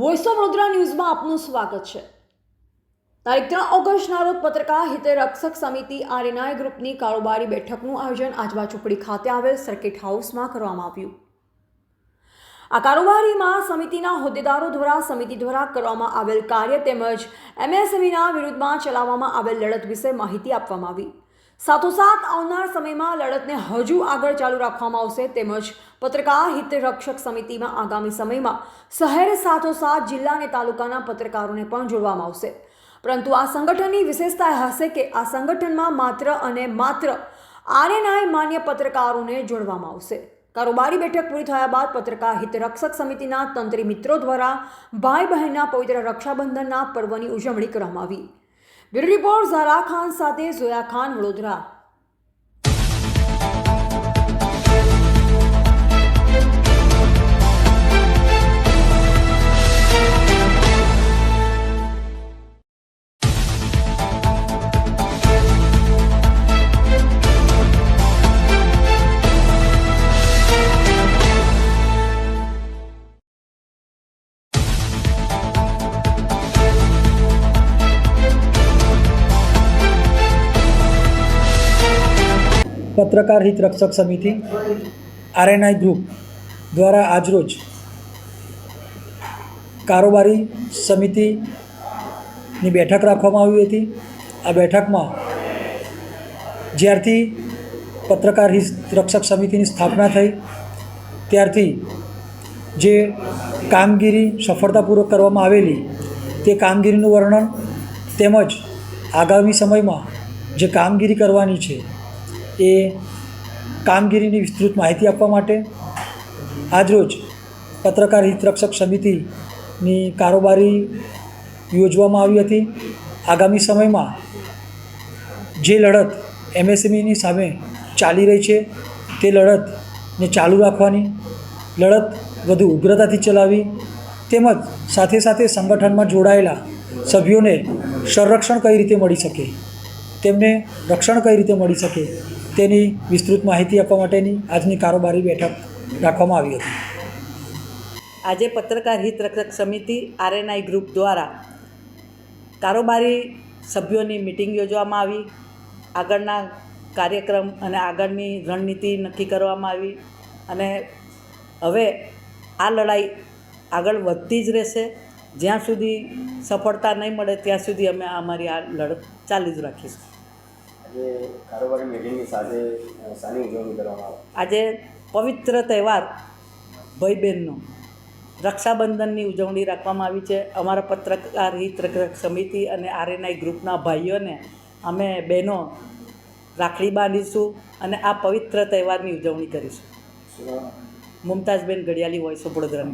Voice of Vadodara ન્યૂઝમાં આપનું સ્વાગત છે. તારીખ ત્રણ ઓગસ્ટના રોજ પત્રકાર હિતે રક્ષક સમિતિ આરએનઆઈ ગ્રુપની કારોબારી બેઠકનું આયોજન આજવા ચોપડી ખાતે આવેલ સર્કિટ હાઉસમાં કરવામાં આવ્યું. આ કારોબારીમાં સમિતિના હોદ્દેદારો દ્વારા સમિતિ દ્વારા કરવામાં આવેલ કાર્ય તેમજ એમએસએમઈના વિરુદ્ધમાં ચલાવવામાં આવેલ લડત વિશે માહિતી આપવામાં આવી. સાથોસાથ આવનાર સમયમાં લડતને હજુ આગળ ચાલુ રાખવામાં આવશે તેમજ પત્રકાર હિત રક્ષક સમિતિમાં આગામી સમયમાં શહેર સાથોસાથ જિલ્લા અને તાલુકાના પત્રકારોને પણ જોડવામાં આવશે. પરંતુ આ સંગઠનની વિશેષતા હશે કે આ સંગઠનમાં માત્ર અને માત્ર આરએનઆઈ માન્ય પત્રકારોને જોડવામાં આવશે. કારોબારી બેઠક પૂરી થયા બાદ પત્રકાર હિત રક્ષક સમિતિના તંત્રી મિત્રો દ્વારા ભાઈ બહેનના પવિત્ર રક્ષાબંધનના પર્વની ઉજવણી કરવામાં આવી. બ્યુરો રિપોર્ટ ઝારા ખાન સાથે ઝોયા ખાન વડોદરા પત્રકાર હિત રક્ષક સમિતિ, આરએનઆઈ ગ્રુપ દ્વારા આજરોજ કારોબારી સમિતિની બેઠક રાખવામાં આવી હતી. આ બેઠકમાં જ્યારથી પત્રકાર હિત રક્ષક સમિતિની સ્થાપના થઈ, ત્યારથી જે કામગીરી સફળતાપૂર્વક કરવામાં આવેલી તે કામગીરીનું વર્ણન તેમજ આગામી સમયમાં જે કામગીરી કરવાની છે એ કામગીરીની વિસ્તૃત માહિતી આપવા માટે આજરોજ પત્રકાર હિતરક્ષક સમિતિની કારોબારી યોજવામાં આવી હતી. આગામી સમયમાં જે લડત એમએસએમઈની સામે ચાલી રહી છે તે લડતને ચાલુ રાખવાની, લડત વધુ ઉગ્રતાથી ચલાવી, તેમજ સાથે સાથે સંગઠનમાં જોડાયેલા સભ્યોને સંરક્ષણ કઈ રીતે મળી શકે, તેમને રક્ષણ કઈ રીતે મળી શકે તેની વિસ્તૃત માહિતી આપવા માટેની આજની કારોબારી બેઠક રાખવામાં આવી હતી. આજે પત્રકાર હિત રક્ષક સમિતિ આરએનઆઈ ગ્રુપ દ્વારા કારોબારી સભ્યોની મિટિંગ યોજવામાં આવી. આગળના કાર્યક્રમ અને આગળની રણનીતિ નક્કી કરવામાં આવી અને હવે આ લડાઈ આગળ વધતી જ રહેશે. જ્યાં સુધી સફળતા નહીં મળે ત્યાં સુધી અમે અમારી આ લડત ચાલુ જ રાખીશું. આજે કારોબારી મિટિંગની સાથે શાની ઉજવણી કરવામાં આવે. આજે પવિત્ર તહેવાર ભાઈ બહેનનો રક્ષાબંધનની ઉજવણી રાખવામાં આવી છે. અમારા પત્રકાર હિત રક્ષક સમિતિ અને આરએનઆઈ ગ્રુપના ભાઈઓને અમે બહેનો રાખડી બાંધીશું અને આ પવિત્ર તહેવારની ઉજવણી કરીશું. મુમતાઝબેન ઘડિયાળી વોઇસ ઓફ વડોદરા